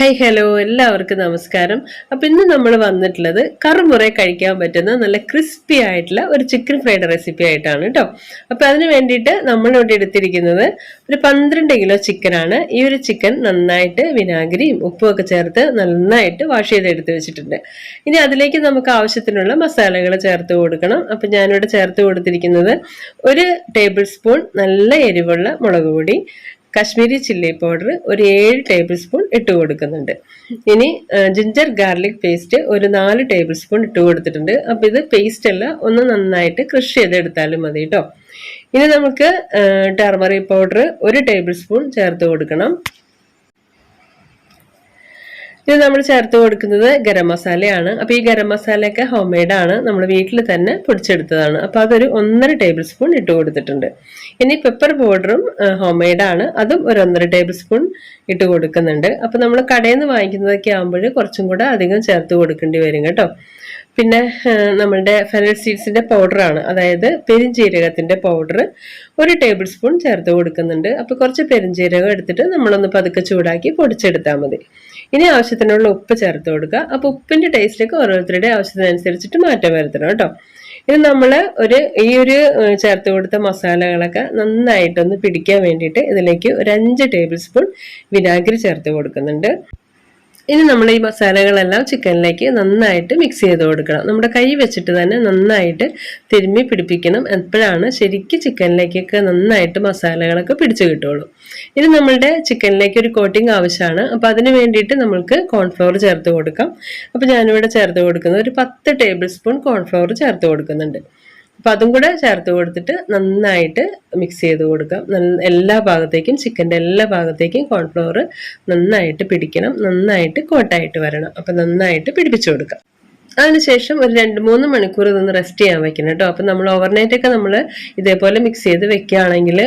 Hi hello എല്ലാവർക്കും നമസ്കാരം. അപ്പം ഇന്ന് നമ്മൾ വന്നിട്ടുള്ളത് കറുമുറ കഴിക്കാൻ പറ്റുന്ന നല്ല ക്രിസ്പി ആയിട്ടുള്ള ഒരു ചിക്കൻ ഫ്രൈഡ് റെസിപ്പി ആയിട്ടാണ് കേട്ടോ അപ്പം അതിന് വേണ്ടിയിട്ട് നമ്മളിവിടെ എടുത്തിരിക്കുന്നത് ഒരു പന്ത്രണ്ട് കിലോ ചിക്കനാണ് ഈ ഒരു ചിക്കൻ നന്നായിട്ട് വിനാഗിരിയും ഉപ്പും ഒക്കെ ചേർത്ത് നന്നായിട്ട് വാഷ് ചെയ്ത് എടുത്ത് വെച്ചിട്ടുണ്ട്. ഇനി അതിലേക്ക് നമുക്ക് ആവശ്യത്തിനുള്ള മസാലകൾ ചേർത്ത് കൊടുക്കണം. അപ്പം ഞാനിവിടെ ചേർത്ത് കൊടുത്തിരിക്കുന്നത് ഒരു ടേബിൾ സ്പൂൺ നല്ല എരിവുള്ള മുളക് പൊടി കശ്മീരി ചില്ലി പൗഡർ ഒരു ഏഴ് ടേബിൾ സ്പൂൺ ഇട്ട് കൊടുക്കുന്നുണ്ട്. ഇനി ജിഞ്ചർ ഗാർലിക് പേസ്റ്റ് ഒരു നാല് ടേബിൾ സ്പൂൺ ഇട്ട് കൊടുത്തിട്ടുണ്ട്. അപ്പം ഇത് പേസ്റ്റ് അല്ല ഒന്ന് നന്നായിട്ട് ക്രഷ് ചെയ്തെടുത്താലും മതി കേട്ടോ ഇനി നമുക്ക് ടർമറി പൗഡർ ഒരു ടേബിൾ സ്പൂൺ ചേർത്ത് കൊടുക്കണം. ഇത് നമ്മൾ ചേർത്ത് കൊടുക്കുന്നത് ഗരം മസാലയാണ്. അപ്പോൾ ഈ ഗരം മസാലയൊക്കെ ഹോം മെയ്ഡ് ആണ്. നമ്മൾ വീട്ടിൽ തന്നെ പൊടിച്ചെടുത്തതാണ്. അപ്പോൾ അതൊരു ഒന്നര ടേബിൾ സ്പൂൺ ഇട്ട് കൊടുത്തിട്ടുണ്ട്. ഇനി പെപ്പർ പൗഡറും ഹോം മെയ്ഡ് ആണ്. അതും ഒരു ഒന്നര ടേബിൾ സ്പൂൺ ഇട്ട് കൊടുക്കുന്നുണ്ട്. അപ്പോൾ നമ്മൾ കടയിൽ നിന്ന് വാങ്ങിക്കുന്നതൊക്കെ ആകുമ്പോൾ കുറച്ചും കൂടെ അധികം ചേർത്ത് കൊടുക്കേണ്ടി വരും കേട്ടോ. പിന്നെ നമ്മളുടെ ഫെനൽ സീഡ്സിന്റെ പൗഡറാണ്. അതായത് പെരിഞ്ജീരകത്തിന്റെ പൗഡർ ഒരു ടേബിൾ സ്പൂൺ ചേർത്ത് കൊടുക്കുന്നുണ്ട്. അപ്പോൾ കുറച്ച് പെരിഞ്ജീരകം എടുത്തിട്ട് നമ്മളൊന്ന് പതുക്കെ ചൂടാക്കി പൊടിച്ചെടുത്താൽ മതി. ഇനി ആവശ്യത്തിനുള്ള ഉപ്പ് ചേർത്ത് കൊടുക്കുക. അപ്പോൾ ഉപ്പിന്റെ ടേസ്റ്റിലേക്ക് ഓരോരുത്തരുടെ ആവശ്യത്തിനനുസരിച്ചിട്ട് മാറ്റം വരുത്തണം കേട്ടോ. ഇത് നമ്മൾ ഒരു ഈ ഒരു ചേർത്ത് കൊടുത്ത മസാലകളൊക്കെ നന്നായിട്ടൊന്ന് പിടിക്കാൻ വേണ്ടിയിട്ട് ഇതിലേക്ക് ഒരു അഞ്ച് ടേബിൾ സ്പൂൺ വിനാഗിരി ചേർത്ത് കൊടുക്കുന്നുണ്ട്. ഇനി നമ്മൾ ഈ മസാലകളെല്ലാം ചിക്കനിലേക്ക് നന്നായിട്ട് മിക്സ് ചെയ്ത് കൊടുക്കണം. നമ്മുടെ കൈ വെച്ചിട്ട് തന്നെ നന്നായിട്ട് തിരുമ്മി പിടിപ്പിക്കണം. എപ്പോഴാണ് ശരിക്കും ചിക്കനിലേക്കൊക്കെ നന്നായിട്ട് മസാലകളൊക്കെ പിടിച്ചു കിട്ടുള്ളൂ. ഇനി നമ്മളുടെ ചിക്കനിലേക്ക് ഒരു കോട്ടിംഗ് ആവശ്യമാണ്. അപ്പോൾ അതിന് വേണ്ടിയിട്ട് നമ്മൾക്ക് കോൺഫ്ലവർ ചേർത്ത് കൊടുക്കാം. അപ്പോൾ ഞാനിവിടെ ചേർത്ത് കൊടുക്കുന്നത് ഒരു പത്ത് ടേബിൾ സ്പൂൺ കോൺഫ്ലവർ ചേർത്ത് കൊടുക്കുന്നുണ്ട്. അപ്പം അതും കൂടെ ചേർത്ത് കൊടുത്തിട്ട് നന്നായിട്ട് മിക്സ് ചെയ്ത് കൊടുക്കാം എല്ലാ ഭാഗത്തേക്കും ചിക്കന്റെ എല്ലാ ഭാഗത്തേക്കും കോൺഫ്ലവർ നന്നായിട്ട് പിടിക്കണം. നന്നായിട്ട് കോട്ടായിട്ട് വരണം. അപ്പം നന്നായിട്ട് പിടിപ്പിച്ചു കൊടുക്കാം അതിനുശേഷം ഒരു രണ്ട് മൂന്ന് മണിക്കൂർ ഇതൊന്ന് റെസ്റ്റ് ചെയ്യാൻ വെക്കണം കേട്ടോ അപ്പം നമ്മൾ ഓവർനൈറ്റ് ഒക്കെ നമ്മൾ ഇതേപോലെ മിക്സ് ചെയ്ത് വെക്കുകയാണെങ്കിൽ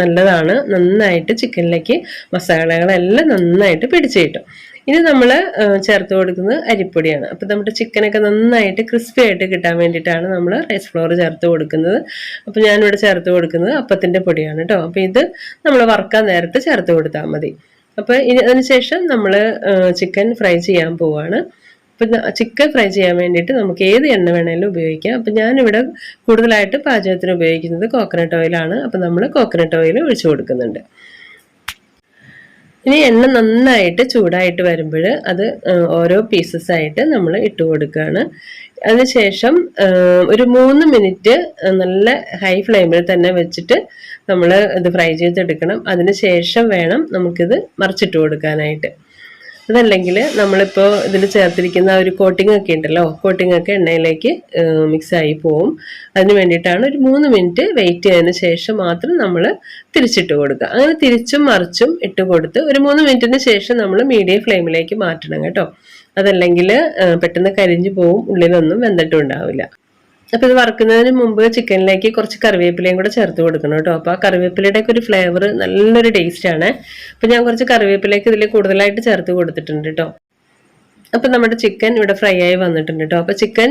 നല്ലതാണ്. നന്നായിട്ട് ചിക്കനിലേക്ക് മസാലകളെല്ലാം നന്നായിട്ട് പിടിച്ചു കിട്ടും. ഇനി നമ്മൾ ചേർത്ത് കൊടുക്കുന്നത് അരിപ്പൊടിയാണ്. അപ്പം നമ്മുടെ ചിക്കനൊക്കെ നന്നായിട്ട് ക്രിസ്പി ആയിട്ട് കിട്ടാൻ വേണ്ടിയിട്ടാണ് നമ്മൾ റൈസ് ഫ്ലോർ ചേർത്ത് കൊടുക്കുന്നത്. അപ്പം ഞാനിവിടെ ചേർത്ത് കൊടുക്കുന്നത് അപ്പത്തിന്റെ പൊടിയാണ് കേട്ടോ അപ്പം ഇത് നമ്മൾ വറുക്കാൻ നേരത്തെ ചേർത്ത് കൊടുത്താൽ മതി. അപ്പോൾ ഇനി അതിനുശേഷം നമ്മൾ ചിക്കൻ ഫ്രൈ ചെയ്യാൻ പോവാണ്. അപ്പം ചിക്കൻ ഫ്രൈ ചെയ്യാൻ വേണ്ടിയിട്ട് നമുക്ക് ഏത് എണ്ണ വേണേലും ഉപയോഗിക്കാം. അപ്പം ഞാനിവിടെ കൂടുതലായിട്ട് പാചകത്തിന് ഉപയോഗിക്കുന്നത് കോക്കനട്ട് ഓയിലാണ് അപ്പം നമ്മൾ കോക്കനട്ട് ഓയിൽ ഒഴിച്ചു കൊടുക്കുന്നുണ്ട്. ഇനി എണ്ണ നന്നായിട്ട് ചൂടായിട്ട് വരുമ്പോൾ അത് ഓരോ പീസസ് ആയിട്ട് നമ്മൾ ഇട്ട് കൊടുക്കുകയാണ് അതിനുശേഷം ഒരു മൂന്ന് മിനിറ്റ് നല്ല ഹൈ ഫ്ലെയിമിൽ തന്നെ വെച്ചിട്ട് നമ്മൾ ഇത് ഫ്രൈ ചെയ്തെടുക്കണം. അതിന് ശേഷം വേണം നമുക്കിത് മറിച്ചിട്ട് കൊടുക്കാനായിട്ട്. അതല്ലെങ്കിൽ നമ്മളിപ്പോൾ ഇതിൽ ചേർത്തിരിക്കുന്ന ഒരു കോട്ടിംഗ് ഒക്കെ ഉണ്ടല്ലോ കോട്ടിംഗ് ഒക്കെ എണ്ണയിലേക്ക് മിക്സ് ആയി പോവും. അതിന് വേണ്ടിയിട്ടാണ് ഒരു മൂന്ന് മിനിറ്റ് വെയിറ്റ് ചെയ്തതിന് ശേഷം മാത്രം നമ്മൾ തിരിച്ചിട്ട് കൊടുക്കുക. അങ്ങനെ തിരിച്ചും മറിച്ചും ഇട്ട് കൊടുത്ത് ഒരു മൂന്ന് മിനിറ്റിന് ശേഷം നമ്മൾ മീഡിയം ഫ്ലെയിമിലേക്ക് മാറ്റണം കേട്ടോ. അതല്ലെങ്കിൽ പെട്ടെന്ന് കരിഞ്ഞു പോവും ഉള്ളിലൊന്നും വെന്തിട്ടുണ്ടാവില്ല. അപ്പോൾ ഇത് വറുക്കുന്നതിന് മുമ്പ് ചിക്കനിലേക്ക് കുറച്ച് കറിവേപ്പിലയും കൂടെ ചേർത്ത് കൊടുക്കണം കേട്ടോ. അപ്പോൾ ആ കറിവേപ്പിലയുടെ ഒരു ഫ്ലേവർ നല്ലൊരു ടേസ്റ്റ് ആണ്. അപ്പോൾ ഞാൻ കുറച്ച് കറിവേപ്പിലേക്ക് ഇതിൽ കൂടുതലായിട്ട് ചേർത്ത് കൊടുത്തിട്ടുണ്ട് കേട്ടോ. അപ്പം നമ്മുടെ ചിക്കൻ ഇവിടെ ഫ്രൈ ആയി വന്നിട്ടുണ്ട് കേട്ടോ അപ്പോൾ ചിക്കൻ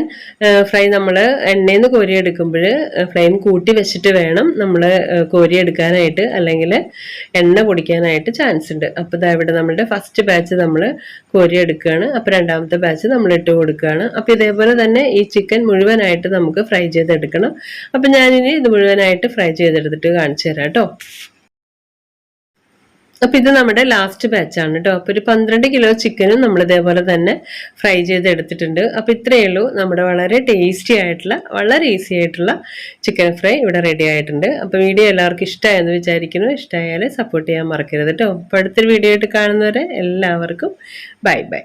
ഫ്രൈ നമ്മൾ എണ്ണയിൽ നിന്ന് കോരിയെടുക്കുമ്പോൾ ഫ്ലെയിം കൂട്ടി വെച്ചിട്ട് വേണം നമ്മൾ കോരിയെടുക്കാനായിട്ട് അല്ലെങ്കിൽ എണ്ണ പൊടിക്കാനായിട്ട് ചാൻസ് ഉണ്ട്. അപ്പോൾ ഇതാ ഇവിടെ നമ്മുടെ ഫസ്റ്റ് ബാച്ച് നമ്മൾ കോരിയെടുക്കുകയാണ് അപ്പോൾ രണ്ടാമത്തെ ബാച്ച് നമ്മൾ ഇട്ട് കൊടുക്കുകയാണ് അപ്പോൾ ഇതേപോലെ തന്നെ ഈ ചിക്കൻ മുഴുവനായിട്ട് നമുക്ക് ഫ്രൈ ചെയ്തെടുക്കണം. അപ്പോൾ ഞാനിനി ഇത് മുഴുവനായിട്ട് ഫ്രൈ ചെയ്തെടുത്തിട്ട് കാണിച്ചു തരാം കേട്ടോ അപ്പൊ ഇത് നമ്മുടെ ലാസ്റ്റ് ബാച്ചാണ് കേട്ടോ അപ്പൊ ഒരു പന്ത്രണ്ട് കിലോ ചിക്കനും നമ്മൾ ഇതേപോലെ തന്നെ ഫ്രൈ ചെയ്ത് എടുത്തിട്ടുണ്ട്. അപ്പൊ ഇത്രയേ ഉള്ളൂ. നമ്മുടെ വളരെ ടേസ്റ്റി ആയിട്ടുള്ള വളരെ ഈസി ആയിട്ടുള്ള ചിക്കൻ ഫ്രൈ ഇവിടെ റെഡി ആയിട്ടുണ്ട്. അപ്പൊ വീഡിയോ എല്ലാവർക്കും ഇഷ്ടമായെന്ന് വിചാരിക്കുന്നു. ഇഷ്ടമായാൽ സപ്പോർട്ട് ചെയ്യാൻ മറക്കരുത് കേട്ടോ അപ്പൊ അടുത്തൊരു വീഡിയോ ആയിട്ട് കാണുന്നവരെ എല്ലാവർക്കും ബൈ ബൈ